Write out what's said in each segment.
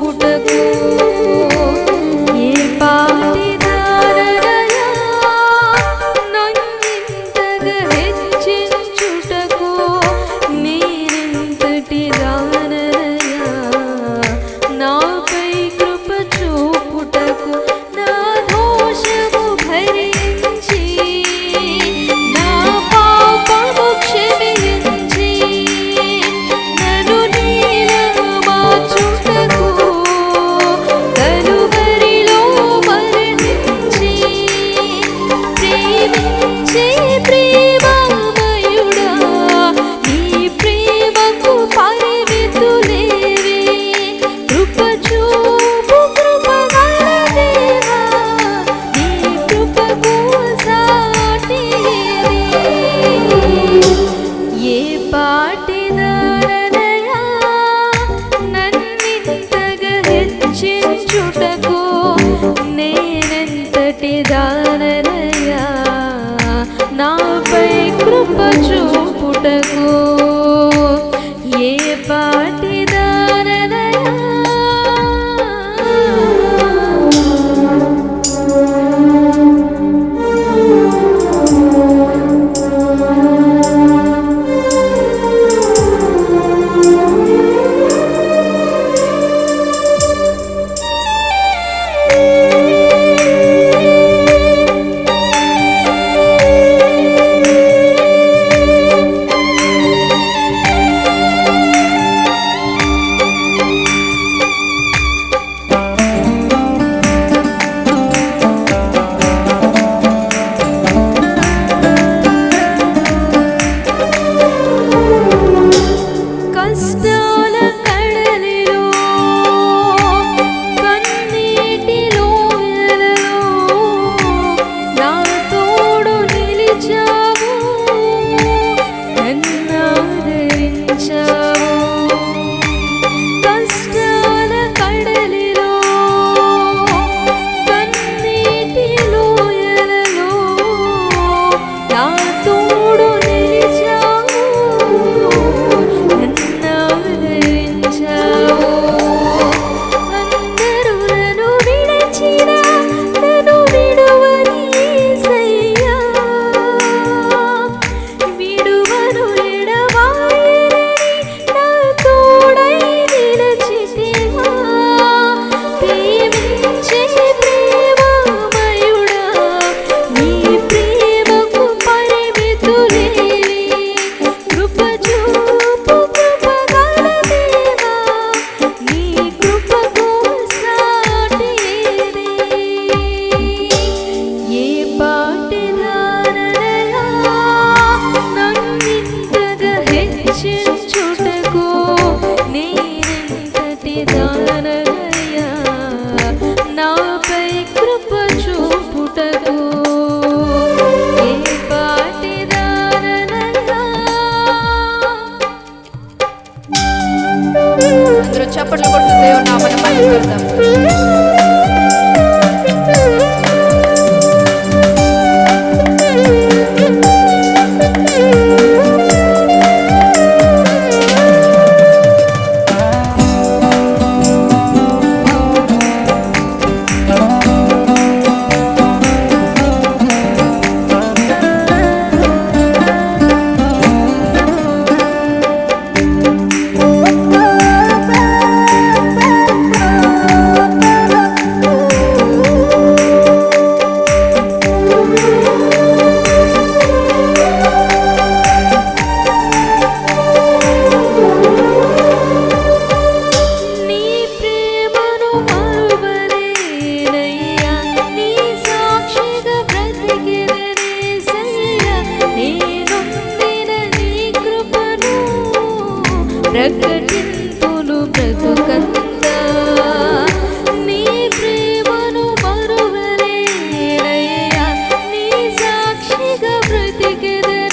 கூட்டக்கு you've been. చప్పట్లు కొడుతూ దేవుడు నామని పని పెడతాం. చెల్లింపులు బ్రతుకంత నీ ప్రేమను మరువలేనయ్యా. నీ సాక్షిగా బ్రతికెదరేసయ్యా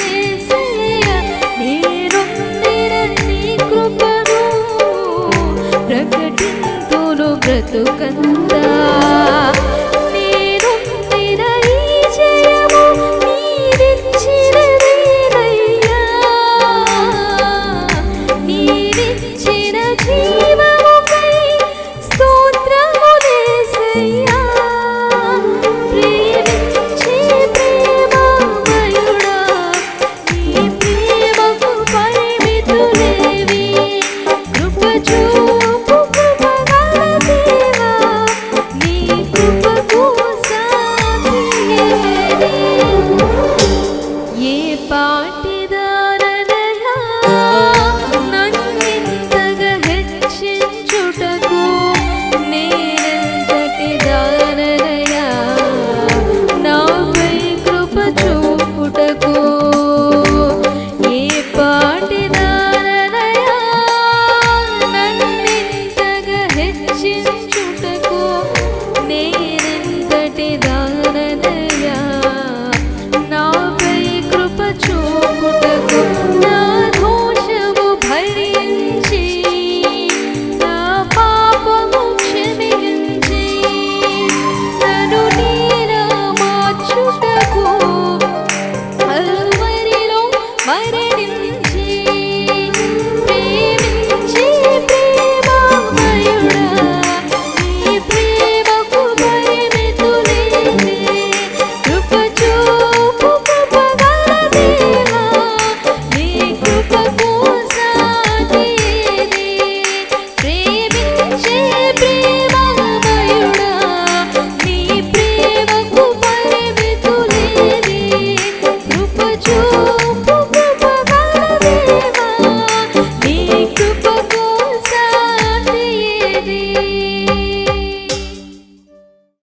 నేనుందిన నీ కృపను ప్రకటింతులు బ్రతుకంతా